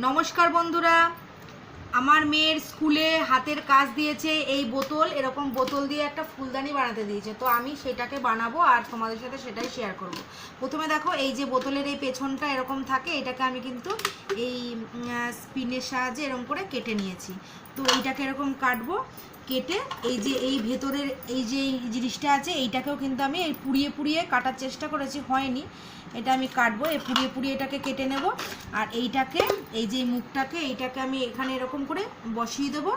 নমস্কার বন্ধুরা, আমার মেয়ের স্কুলে হাতের কাজ দিয়েছে এই বোতল, এরকম বোতল দিয়ে একটা ফুলদানি বানাতে দিয়েছে। তো আমি সেটাকে বানাবো আর তোমাদের সাথে সেটাই শেয়ার করব। প্রথমে দেখো, এই যে বোতলের এই পেছনটা এরকম থাকে, এটাকে আমি কিন্তু এই স্পিনের সাহায্যে এরকম করে কেটে নিয়েছি। তো এইটাকে এরকম কাটবো, কেটে এই যে এই ভেতরের, এই যে এই জিনিসটা আছে, এইটাকেও কিন্তু আমি এই পুড়িয়ে পুড়িয়ে কাটার চেষ্টা করেছি, হয়নি। এটা আমি কাটবো, এ পুড়িয়ে পুড়িয়ে এটাকে কেটে নেব। আর এইটাকে, এই যে মুখটাকে, এইটাকে আমি এখানে এরকম করে বসিয়ে দেবো।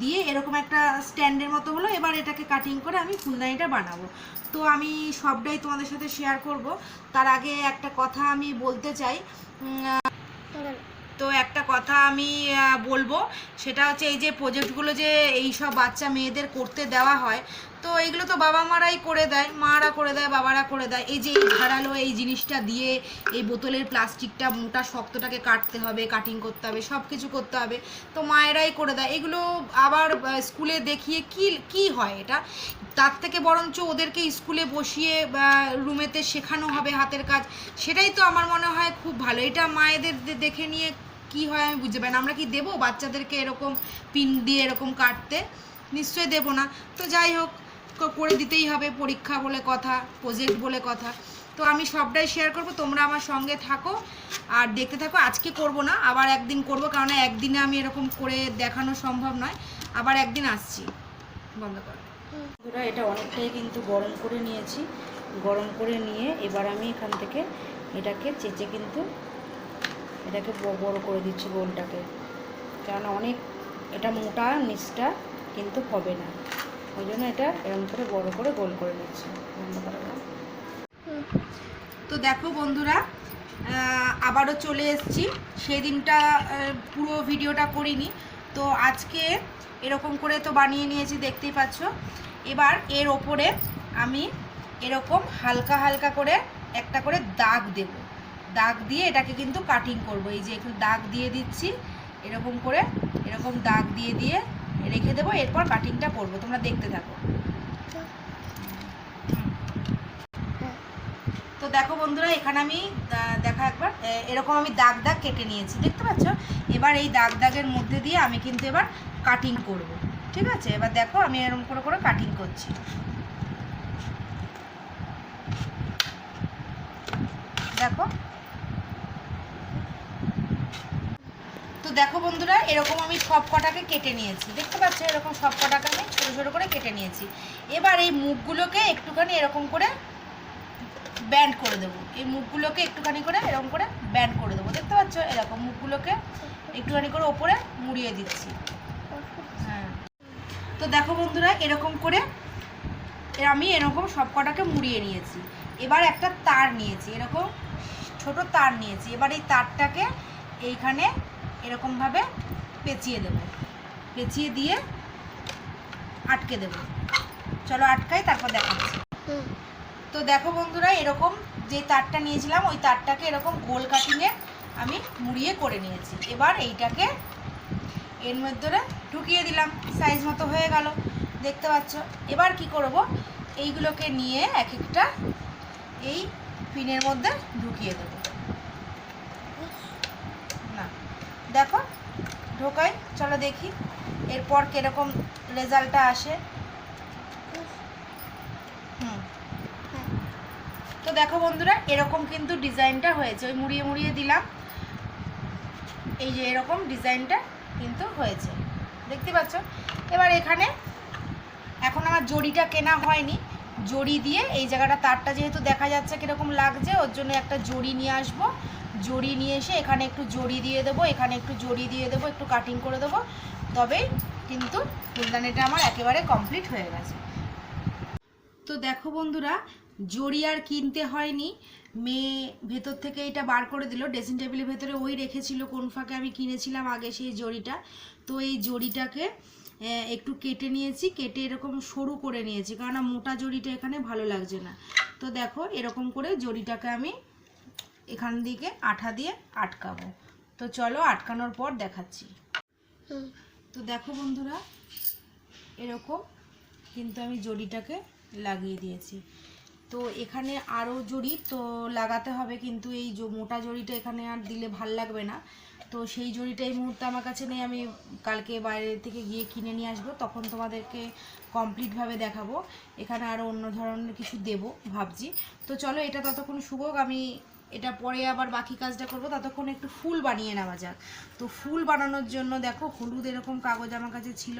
দিয়ে এরকম একটা স্ট্যান্ডের মতো হলো, এবার এটাকে কাটিং করে আমি ফুলদানিটা বানাবো। তো আমি সবটাই তোমাদের সাথে শেয়ার করব। তার আগে একটা কথা আমি বলতে চাই। তো একটা কথা আমি বলব। সেটা হচ্ছে এই যে প্রজেক্টগুলো যে এই সব বাচ্চা মেয়েদের করতে দেওয়া হয় তো এইগুলো তো বাবা মারাই করে দেয়, মারা করে দেয়, বাবারা করে দেয়। এই যে এই ধারালো এই জিনিসটা দিয়ে এই বোতলের প্লাস্টিকটা মোটা শক্তটাকে কাটতে হবে কাটিং করতে হবে সব কিছু করতে হবে, তো মায়েরাই করে দেয়। এগুলো আবার স্কুলে দেখিয়ে কি কি হয় এটা? তার থেকে বরঞ্চ ওদেরকে স্কুলে বসিয়ে রুমেতে শেখানো হবে হাতের কাজ, সেটাই তো আমার মনে হয় খুব ভালো। এটা মায়েদের দেখে নিয়ে কি হয় আমি বুঝতে পারি আমরা কি দেবো বাচ্চাদেরকে এরকম পিন দিয়ে এরকম কাটতে? নিশ্চয়ই দেবো না। তো যাই হোক ক- করে দিতেই হবে পরীক্ষা বলে কথা প্রজেক্ট বলে কথা। তো আমি সবটাই শেয়ার করব, তোমরা আমার সঙ্গে থাকো আর দেখতে থাকো। আজকে করব না, আবার একদিন করব, কারণ একদিনে আমি এরকম করে দেখানো সম্ভব নয়। আবার একদিন আসছি। বন্ধ করো। বন্ধুরা, এটা অনেকটাই কিন্তু গরম করে নিয়েছি। গরম করে নিয়ে এবার আমি এখান থেকে এটাকে চেঁচে কিন্তু এটাকে বড় করে দিচ্ছি গোলটাকে। কারণ অনেক, এটা মোটা, নিচটা কিন্তু হবে না। ওই জন্য এটা এরকম করে বড় করে গোল করে নিচ্ছি। তো দেখো বন্ধুরা আবারও চলে এসছি। সেই দিনটা পুরো ভিডিওটা করিনি। তো আজকে এরকম করে তো বানিয়ে নিয়েছি, দেখতেই পাচ্ছ। এবার এর ওপরে আমি এরকম হালকা হালকা করে একটা করে দাগ দেব। দাগ দিয়ে এটাকে কিন্তু কাটিং করব। এই যে একটু দাগ দিয়ে দিচ্ছি, এরকম করে, এরকম দাগ দিয়ে দিয়ে রেখে দেবো, এরপর কাটিংটা করব, তোমরা দেখতে থাকো। তো দেখো বন্ধুরা, এখানে আমি দেখা একবার এরকম আমি দাগ দাগ কেটে নিয়েছি, দেখতে পাচ্ছ? এবার এই দাগ দাগের মধ্যে দিয়ে আমি কিন্তু এবার কাটিং করব, ঠিক আছে? এবার দেখো আমি এরকম করে করে কাটিং করছি। দেখো দেখো বন্ধুরা, এরকম আমি সব কটাকে কেটে নিয়েছি। দেখতে পাচ্ছ, এরকম সব কটাকে আমি ছোটো ছোটো করে কেটে নিয়েছি। এবার এই মুখগুলোকে একটুখানি এরকম করে ব্যান্ড করে দেবো। এই মুখগুলোকে একটুখানি করে এরকম করে ব্যান্ড করে দেবো। দেখতে পাচ্ছ, এরকম মুখগুলোকে একটুখানি করে ওপরে মুড়িয়ে দিচ্ছি। হ্যাঁ। তো দেখো বন্ধুরা, এরকম করে আমি এরকম সব কটাকে মুড়িয়ে নিয়েছি। এবার একটা তার নিয়েছি, এরকম ছোট তার নিয়েছি। এবার এই তারটাকে এইখানে এরকমভাবে পেঁচিয়ে দেব। পেঁচিয়ে দিয়ে আটকে দেব। চলো আটকাই তারপর দেখাচ্ছি। তো দেখো বন্ধুরা এরকম যে তারটা নিয়েছিলাম ওই তারটাকে এরকম গোল কাটিংয়ে আমি মুড়িয়ে করে নিয়েছি। এবার এইটাকে এর মধ্যে ঢুকিয়ে দিলাম। সাইজ মতো হয়ে গেল দেখতে পাচ্ছ? এবার কি করব? এইগুলোকে নিয়ে এক একটা এই পিনের মধ্যে ঢুকিয়ে দেবো না দেখো, ঢোকাই, চলো দেখি এরপর কীরকম রেজাল্টটা আসে। হুম। তো দেখো বন্ধুরা, এরকম কিন্তু ডিজাইনটা হয়েছে। ওই মুড়িয়ে মুড়িয়ে দিলাম। এই যে এরকম ডিজাইনটা কিন্তু হয়েছে। দেখতে পাচ্ছ? এবার এখানে এখন আমার জড়িটা কেনা হয়নি। জড়ি দিয়ে এই জায়গাটা তারটা যেহেতু দেখা যাচ্ছে কীরকম লাগছে, ওর জন্য একটা জড়ি নিয়ে আসব। জড়ি নিয়ে এসে এখানে একটু জড়ি দিয়ে দেবো, এখানে একটু জড়ি দিয়ে দেবো, একটু কাটিং করে দেবো। তবেই কিন্তু ফুলদানিটা আমার একেবারে কমপ্লিট হয়ে গেছে। তো দেখো বন্ধুরা, জড়ি আর কিনতে হয়নি। মেয়ে ভেতর থেকে এটা বার করে দিল ড্রেসিং টেবিলের ভেতরে ওই রেখেছিল, কোন ফাঁকে আমি কিনেছিলাম আগে সেই জড়িটা। তো এই জড়িটাকে একটু কেটে নিয়েছি, কেটে এরকম সরু করে নিয়েছি কারণ মোটা জড়িটা এখানে ভালো লাগছে না। তো দেখো, এরকম করে জড়িটাকে আমি এখান দিকে আঠা দিয়ে আটকাবো। তো চলো আটকানোর পর দেখাচ্ছি। তো দেখো বন্ধুরা এরকম কিন্তু আমি জড়িটাকে লাগিয়ে দিয়েছি। তো এখানে আরও জড়ি তো লাগাতে হবে কিন্তু এই যে মোটা জড়িটা এখানে আর দিলে ভালো লাগবে না। তো সেই জড়িটা এই মুহূর্তে আমার কাছে নেই আমি কালকে বাইরে থেকে গিয়ে কিনে নিয়ে আসব তখন তোমাদেরকে কমপ্লিটভাবে দেখাবো। এখানে আরও অন্য ধরনের কিছু দেবো ভাবছি। তো চলো এটা ততক্ষণ শুভক আমি এটা পরে আবার বাকি কাজটা করব, ততক্ষণ একটু ফুল বানিয়ে নেওয়া যাক। তো ফুল বানানোর জন্য দেখো, হলুদ এরকম কাগজ আমার কাছে ছিল।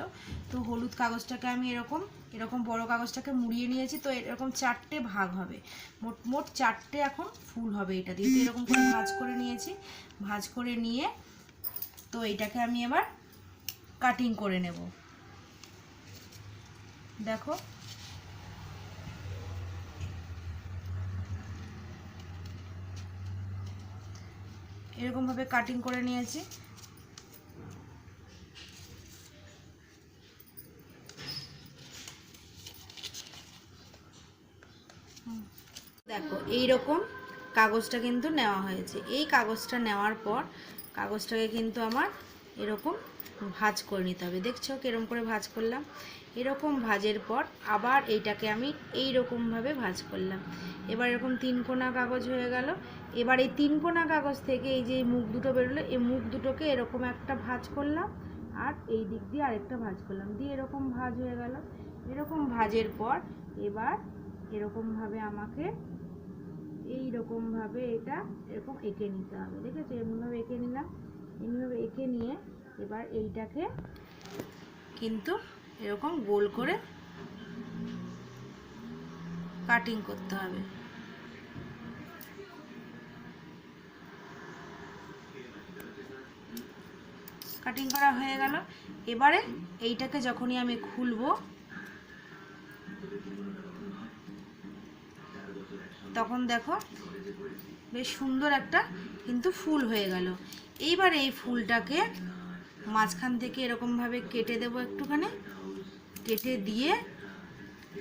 তো হলুদ কাগজটাকে আমি এরকম এরকম বড় কাগজটাকে মুড়িয়ে নিয়েছি, তো এরকম চারটে ভাগ হবে। মোট মোট চারটে এখন ফুল হবে এটা দিয়ে। তো এরকম করে ভাজ করে নিয়েছি। ভাজ করে নিয়ে, তো এটাকে আমি এবার কাটিং করে নেব। দেখো এরকমভাবে কাটিং করে নিয়েছি। দেখো এই রকম কাগজটা কিন্তু নেওয়া হয়েছে। এই কাগজটা নেওয়ার পর কাগজটাকে কিন্তু আমার এরকম ভাজ করে নিতে হবে। দেখছ কীরকম করে ভাজ করলাম? এরকম ভাজের পর আবার এইটাকে আমি এই রকমভাবে ভাজ করলাম। এবার এরকম তিন কোনা কাগজ হয়ে গেল। এবার এই তিন কোনা কাগজ থেকে এই যে মুখ দুটো বেরোলো, এই মুখ দুটোকে এরকম একটা ভাঁজ করলাম, আর এই দিক দিয়ে আরেকটা ভাঁজ করলাম। দিয়ে এরকম ভাঁজ হয়ে গেল। এরকম ভাঁজের পর এবার এরকমভাবে আমাকে এই রকমভাবে এটা এরকম এঁকে নিতে হবে। দেখেছ? এমনভাবে এঁকে নিলাম। এমনিভাবে এঁকে নিয়ে এবার এইটাকে কিন্তু এরকম গোল করে কাটিং করতে হবে। কাটিং করা হয়ে গেল। এবারে এইটাকে যখনই আমি খুলবো, তখন দেখো বেশ সুন্দর একটা কিন্তু ফুল হয়ে গেল। এইবার এই ফুলটাকে মাঝখান থেকে এরকমভাবে কেটে দেবো একটুখানি। কেটে দিয়ে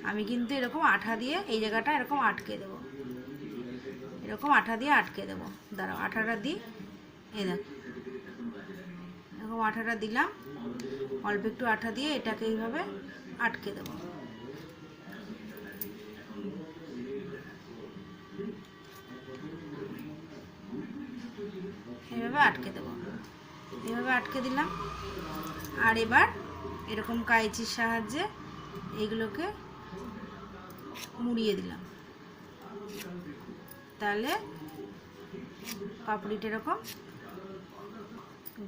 আমি কিন্তু এরকম আঠা দিয়ে এই জায়গাটা এরকম আটকে দেবো। এরকম আঠা দিয়ে আটকে দেবো। দাঁড়াও, আঠাটা দিই এই দেখো এরকম আঠাটা দিলাম। অল্প একটু আঠা দিয়ে এটাকে এইভাবে আটকে দেবো। এভাবে আটকে দেবো। এভাবে আটকে দিলাম। আর এবার এরকম কাইচির সাহায্যে এইগুলোকে মুড়িয়ে দিলাম। তাহলে পাপড়িটা এরকম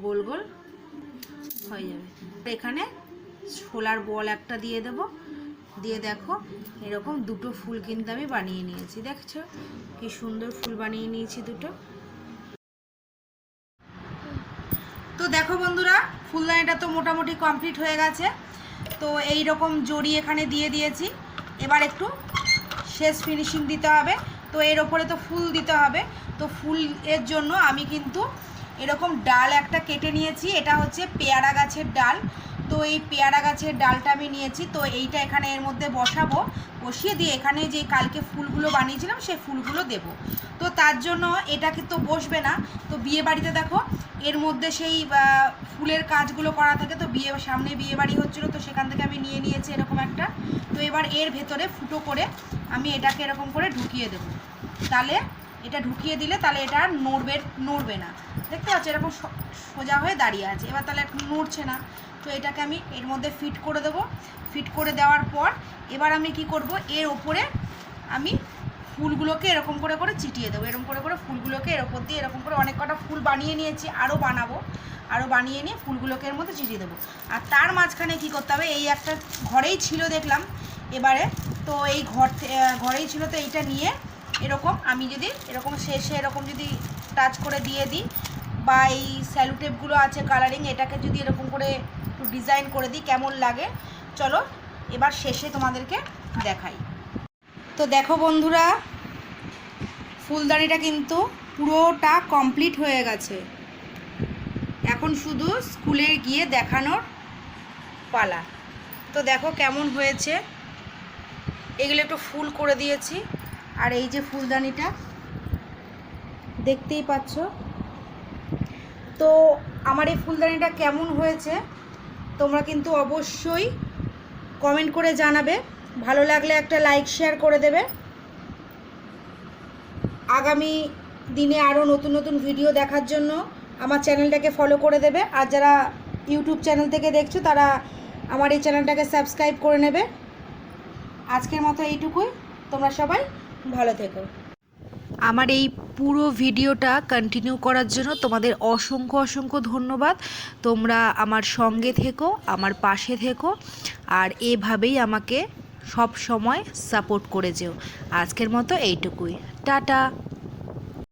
গোল গোল হয়ে যাবে। এখানে ছোলার বল একটা দিয়ে দেব। দিয়ে দেখো, এরকম দুটো ফুল কিন্তু আমি বানিয়ে নিয়েছি। দেখছ? কি সুন্দর ফুল বানিয়ে নিয়েছি দুটো। তো দেখো বন্ধুরা, ফুলদানিটা তো মোটামুটি কমপ্লিট হয়ে গেছে। তো এই রকম জড়ি এখানে দিয়ে দিয়েছি। এবার একটু শেষ ফিনিশিং দিতে হবে। তো এর ওপরে তো ফুল দিতে হবে। তো ফুল এর জন্য আমি কিন্তু এরকম ডাল একটা কেটে নিয়েছি, এটা হচ্ছে পেয়ারা গাছের ডাল। তো এই পেয়ারা গাছের ডালটা আমি নিয়েছি, তো এইটা এখানে এর মধ্যে বসাবো, বসিয়ে দিয়ে এখানে যে কালকে ফুলগুলো বানিয়েছিলাম, সেই ফুলগুলো দেব। তো তার জন্য এটাকে তো বসবে না। তো বিয়ে বাড়িতে দেখো, এর মধ্যে সেই ফুলের কাজগুলো করা থাকে, তো বিয়ে, সামনে বিয়ে বাড়ি হচ্ছিল, তো সেখান থেকে আমি নিয়ে নিয়েছি এরকম একটা। তো এবার এর ভেতরে ফুটো করে আমি এটাকে এরকম করে ঢুকিয়ে দেবো। তাহলে এটা ঢুকিয়ে দিলে তাহলে এটা নড়বে নড়বে না। দেখতে পাচ্ছ, এরকম সোজা হয়ে দাঁড়িয়ে আছে। এবার তাহলে এখন নড়ছে না। তো এটাকে আমি এর মধ্যে ফিট করে দেবো। ফিট করে দেওয়ার পর এবার আমি কি করব, এর ওপরে আমি ফুলগুলোকে এরকম করে করে চিটিয়ে দেবো। এরকম করে করে ফুলগুলোকে এর ওপর দিয়ে এরকম করে অনেক কটা ফুল বানিয়ে নিয়েছি, আরও বানাবো। আরও বানিয়ে নিয়ে ফুলগুলোকে এর মধ্যে চিটিয়ে দেবো। আর তার মাঝখানে কি করতে হবে, এই একটা ঘরেই ছিল দেখলাম। এবারে তো এই ঘর ঘরেই ছিল তো এইটা নিয়ে এরকম আমি যদি, এরকম শেষে এরকম যদি টাচ করে দিয়ে দিই বা এই স্যালুটেপগুলো আছে কালারিং এটাকে যদি এরকম করে একটু ডিজাইন করে দিই, কেমন লাগে? চলো, এবার শেষে তোমাদেরকে দেখাই। তো দেখো বন্ধুরা, ফুলদানিটা কিন্তু পুরোটা কমপ্লিট হয়ে গেছে। এখন শুধু স্কুলে গিয়ে দেখানোর পালা। তো দেখো কেমন হয়েছে। এগুলো একটু ফুল করে দিয়েছি। আর এই যে ফুলদানিটা, দেখতেই পাচ্ছ? তো আমার এই ফুলদানিটা কেমন হয়েছে তোমরা কিন্তু অবশ্যই কমেন্ট করে জানাবে। ভালো লাগলে একটা লাইক শেয়ার করে দেবে। আগামী দিনে আরও নতুন নতুন ভিডিও দেখার জন্য আমার চ্যানেলটাকে ফলো করে দেবে। আর যারা ইউটিউব চ্যানেল থেকে দেখছ, তারা আমার এই চ্যানেলটাকে সাবস্ক্রাইব করে নেবে। আজকের মতো এইটুকুই। তোমরা সবাই ভালো থেকো। আমার এই পুরো ভিডিওটা কন্টিনিউ করার জন্য তোমাদের অসংখ্য অসংখ্য ধন্যবাদ। তোমরা আমার সঙ্গে থেকো, আমার পাশে থেকো, আর এভাবেই আমাকে সব সময় সাপোর্ট করে যেও। আজকের মতো এইটুকুই। টাটা!